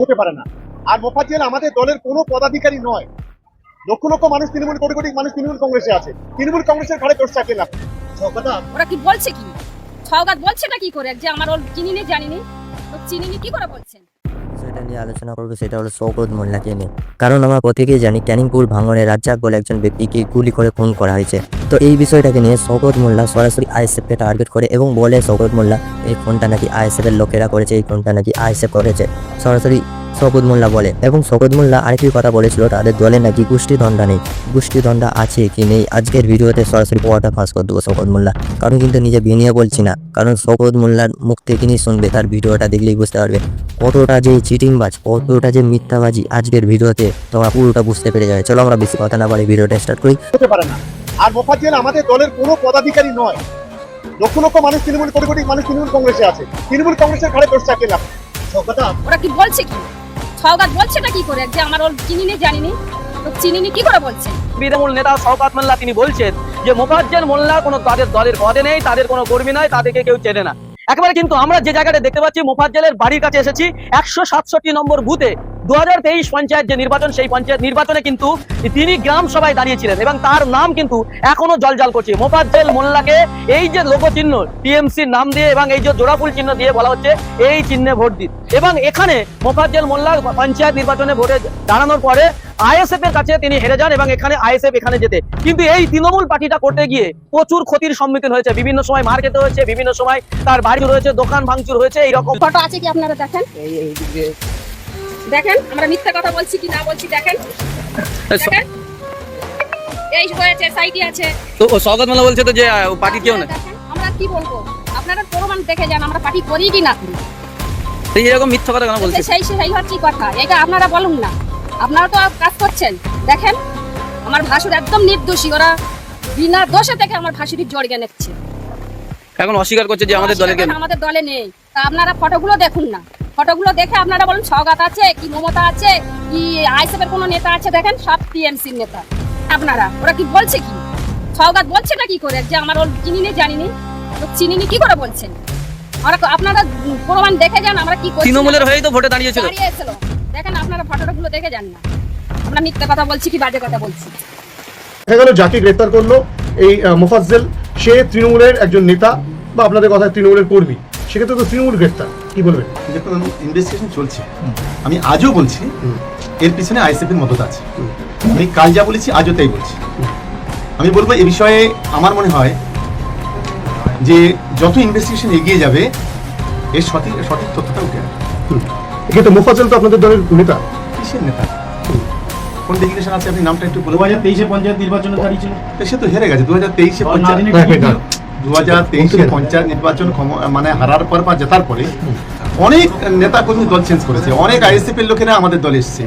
হতে পারে না। আর মোফাজ্জেল আমাদের দলের কোনো পদাধিকারী নয়। লক্ষ লক্ষ মানুষ তৃণমূল কোটি কোটি মানুষ তৃণমূল কংগ্রেসে আছে। তৃণমূল কংগ্রেসের ঘরে তোর চাপিয়ে লাভ ওরা কি বলছে কি? সওগাত বলছে না কি করে? যে আমার ওর চিনিনি জানিনি তো চিনিনি কি করে বলছেন? সেটা নিয়ে আলোচনা করব, সেটা হলো শওকত মোল্লাকে নিয়ে। কারণ আমরা প্রত্যেকেই জানি ক্যানিংপুর ভাঙনের রাজ্জাক বলে একজন ব্যক্তিকে গুলি করে খুন করা হয়েছে। তো এই বিষয়টাকে নিয়ে শওকত মোল্লা সরাসরি আইএসএফকে টার্গেট করে এবং বলে শওকত মোল্লা, এই ফোনটা নাকি আইএসএফের লোকেরা করেছে, এই ফোনটা নাকি আইএসএফ করেছে। সরাসরি শওকত মোল্লা বলে। এবং শওকত মোল্লা আরেকটি কথা বলেছিল তাদের দলে নাকি গোষ্ঠী দণ্ডা নেই। গোষ্ঠী দণ্ডা আছে কি নেই? আজকের ভিডিওতে সরাসরি পোয়াটা ফাঁস করে দেবো শওকত মোল্লা। কারণ কিন্তু নিজে বিনিয়ে বলছি না। কারণ শওকত মোল্লার মুখ থেকে নিয়ে শুনবে তার ভিডিওটা দেখলেই বুঝতে পারবে। কতটা যে চিটিংবাজ কতটা যে মিথ্যাবাজি আজকের ভিডিওতে তোমরা পুরোটা বুঝতে পেরে যাবে। চলো আমরা বেশি কথা না বাড়ি ভিডিওটা স্টার্ট করি। হতে পারে না। আর মোফাজ্জেল আমাদের দলের কোনো পদাধিকারী নয়। লক্ষ লক্ষ মানুষ তৃণমূল কোটি কোটি মানুষ তৃণমূল কংগ্রেসে আছে। তৃণমূল কংগ্রেসের ঘাড়ে দোষ চাপিয়ে লাভ কথা ওরা কি বলছে কি? সওগাত বলছেটা কি করে? যে আমার ওর চিনিনি জানিনি। তো চিনিনি কি করে বলছে? তৃণমূল নেতা সওগাত মোল্লা তিনি বলছেন যে, মোফাজ্জেল মোল্লা কোনো তাদের দলের পদে নেই, তাদের কোনো কর্মী নয়, তাদেরকে কেউ চেনে না। একেবারে কিন্তু আমরা যে জায়গাটা দেখতে পাচ্ছি, মোফাজ্জেলের বাড়ির কাছে এসেছি, একশো সাতষট্টি নম্বর বুথে। দু পঞ্চায়েত যে নির্বাচন সেই পঞ্চায়েত নির্বাচনে কিন্তু তিনি গ্রাম সভায় দাঁড়িয়েছিলেন এবং তার নাম কিন্তু এখনও জলজল করছে। মোফাজ্জেল মোল্লাকে এই যে লোগো চিহ্ন টিএমসির নাম দিয়ে এবং এই যে জোড়াফুল চিহ্ন দিয়ে বলা হচ্ছে এই চিহ্নে ভোট দিন। এবং এখানে মোফাজ্জেল মোল্লা পঞ্চায়েত নির্বাচনে ভোটে দাঁড়ানোর পরে আইএসএফ এর কাছে তিনি হেরে যান এবং এখানে আইএসএফ এখানে যেতে। কিন্তু এই তৃণমূল পার্টিটা করতে গিয়ে প্রচুর ক্ষতির সম্মুখীন হয়েছে। বিভিন্ন সময় মার খেতে হয়েছে বিভিন্ন সময় তার বাড়ি রয়েছে দোকান ভাঙচুর হয়েছে এইরকম। ফটো আছে কি আপনারা দেখেন? দেখেন আমরা মিথ্যা কথা বলছি কি না বলছি দেখেন। দেখেন। এই হয়েছে সাইডে আছে। তো স্বাগত মোল্লা বলছে তো যে পার্টি কেউ না আমরা কি বলব? আপনারা প্রমাণ দেখে যান আমরা পার্টি করি কি না করি। এই এরকম মিথ্যা কথা কেন বলছে? সেই সেই হচ্ছে কথা এটা আপনারা বলুন না। আপনারা তো কাজ করছেন। দেখেন আমার ভাসুর একদম নির্দোষী ওরা বিনা দোষে থেকে আমার ভাসুরি জড়িয়ে নিচ্ছে এখন অস্বীকার করছে যে আমাদের কেউ আমাদের দলে নেই। তা আপনারা ফটোগুলো দেখুন না। ফটোগুলো দেখে আপনারা বলুন সগাত আছে কি মমতা আছে কি আইসএফ এর কোনো নেতা আছে দেখেন সব টিএমসির নেতা। আপনারা ওরা কি বলছে কি? সগাত বলছে না কি করে? যে আমার ওর চিনিনি জানিনি। তো চিনিনি কি করে বলছেন? ওরা আপনারা প্রমাণ দেখে যান আমরা কি করছি। তৃণমূলের হয়েই তো ভোটে দাঁড়িয়েছিল। দাঁড়িয়েছিল দেখেন আপনারা ফটোগুলো দেখে যান না। আমরা মিথ্যা কথা বলছি কি বাজে কথা বলছি? দেখা গেল যাকে গ্রেপ্তার করল। এই মোফাজ্জেল সে তৃণমূলের একজন নেতা। বা আপনাদের কথা তৃণমূলের কর্মী সেক্ষেত্রে তো তৃণমূল গ্রেপ্তার। কি বলবেন? দেখুন ইনভেস্টিগেশন চলছে। আমি আজও বলছি এর পিছনে আইএসএফ এর মদত আছে। আমি কাল যা বলেছি আজও তাই বলছি। আমি বলব এ বিষয়ে আমার মনে হয় যে যত ইনভেস্টিগেশন এগিয়ে যাবে এর সঠিক সঠিক তথ্যটা উঠে আসবে। কিন্তু মোফাজ্জেল তো আপনাদের দলের নেতা। কিসের নেতা? কোন ডেজিগনেশন আছে? আপনি নামটা একটু বলে দু হাজার তেইশে পঞ্চায়েত নির্বাচনে দাঁড়িয়েছিল সে তো হেরে গেছে। দু হাজার তেইশে পঞ্চায়েত। ছিল? দু হাজার তেইশে পঞ্চায়েত নির্বাচন মানে হারার পর বা জেতার পরে অনেক নেতা কর্মী দল চেঞ্জ করেছে। অনেক আইএসএফ এর লোকেরা আমাদের দলে এসছে।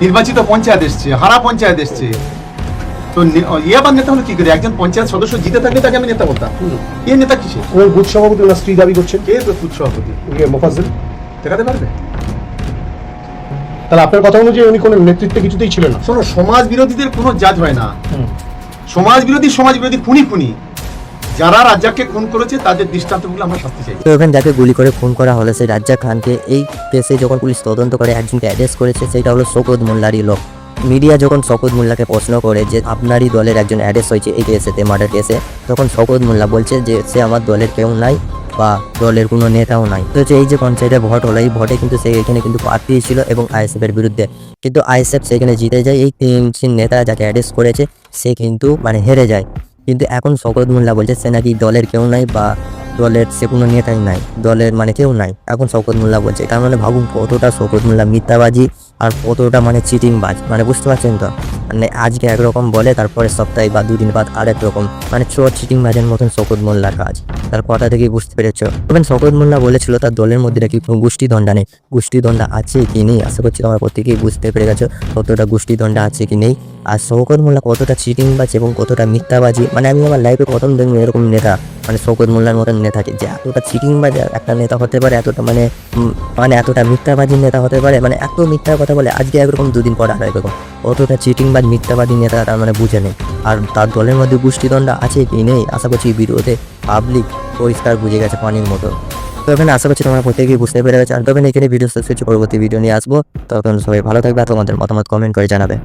নির্বাচিত পঞ্চায়েত এসছে হারা পঞ্চায়েত এসছে। তো নে- ইয়ে আবার নেতা হলো কি করে? একজন পঞ্চায়েত সদস্য জিতে থাকলে তাকে আমি নেতা বলতাম। এ নেতা কিসে ওনার বুথ সভাপতি ওনার স্ত্রী দাবি করছেন? কে তো ফুট সভাপতি? মোফাজ্জেল? দেখাতে পারবে? তাহলে আপনার কথা অনুযায়ী উনি কোনো নেতৃত্বে কিছুতেই ছিলেন না। শোনো সমাজ বিরোধীদের কোনো জাজ হয় না। সমাজ বিরোধী সমাজ বিরোধী খুনি খুনি। যারা রাজ্জাককে খুন করেছে, তাদের দৃষ্টান্তগুলো আমরা শাস্তি চাই। এখানে যাকে গুলি করে খুন করা হলো, সেই রাজ্জাক খানকে এই কেসে যখন পুলিশ তদন্ত করে, একজনকে অ্যারেস্ট করেছে সেটা হলো শোকত মোল্লারই লোক। মিডিয়া যখন শকত মোল্লাকে প্রশ্ন করে যে, আপনারই দলের একজন অ্যারেস্ট হয়েছে এই কেসেতে মার্ডার কেসে তখন শকত মোল্লা বলছে যে, সে আমার দলের কেউ নাই বা দলের কোনো নেতাও নাই। তো এই যে পঞ্চায়েতে ভোট হলো, এই ভোটে কিন্তু সে এখানে কিন্তু প্রার্থী ছিল এবং আইএসএফ এর বিরুদ্ধে। কিন্তু আইএসএফ সেখানে জিতে যায়, এই তিন নেতা যাকে অ্যারেস্ট করেছে, সে কিন্তু মানে হেরে যায়। কিন্তু এখন শকত মোল্লা বলছে সে নাকি দলের কেউ নাই বা দলের সে কোনো নেতাই নাই, দলের মানে কেউ নাই। এখন শকত মোল্লা বলছে, তার মানে ভাবুন কতটা শকত মোল্লা মিথ্যাবাজি আর কতটা মানে চিটিং বাজ মানে বুঝতে পারছেন তো? মানে আজকে একরকম বলে তারপরে সপ্তাহে বা দুদিন বাদ আরেক রকম। মানে চোর চিটিং বাজের মতন শওকত মোল্লার কাজ। তার কথা থেকেই বুঝতে পেরেছ? তখন শওকত মোল্লা বলেছিল তার দলের মধ্যে নাকি কোনো গোষ্ঠী দণ্ডা নেই। গোষ্ঠী দণ্ডা আছে কি নেই? আশা করছি তোমরা প্রত্যেকেই বুঝতে পেরে গেছো কতটা গোষ্ঠী দণ্ডা আছে কি নেই। আর শওকত মোল্লা কতটা চিটিং বাজ এবং কতটা মিথ্যাবাজি? মানে আমি আমার লাইফে প্রথম দেখব এরকম নেতা। মানে শওকত মোল্লার মতন নেতাকে যে এতটা চিটিং বাজ একটা নেতা হতে পারে, এতটা মানে মানে এতটা মিথ্যাবাদী নেতা হতে পারে মানে এত মিথ্যা কথা বলে, আজকে একরকম দুদিন পর আর একরকম অতটা চিটিং বা মিথ্যাবাদী নেতা তার মানে বুঝে নেই। আর তার দলের মধ্যে গোষ্ঠীদ্বন্দ্ব আছে কি নেই? আশা করছি বিরোধে পাবলিক পরিষ্কার বুঝে গেছে পানির মতো। তো এখানে আশা করছি তোমরা প্রত্যেকেই বুঝতে পেরে গেছো। আর তবে এখানে ভিডিও শেষ করছি। পরবর্তী ভিডিও নিয়ে আসব। তখন সবাই ভালো থাকবে। আর তোমাদের মতামত কমেন্ট করে জানাবে।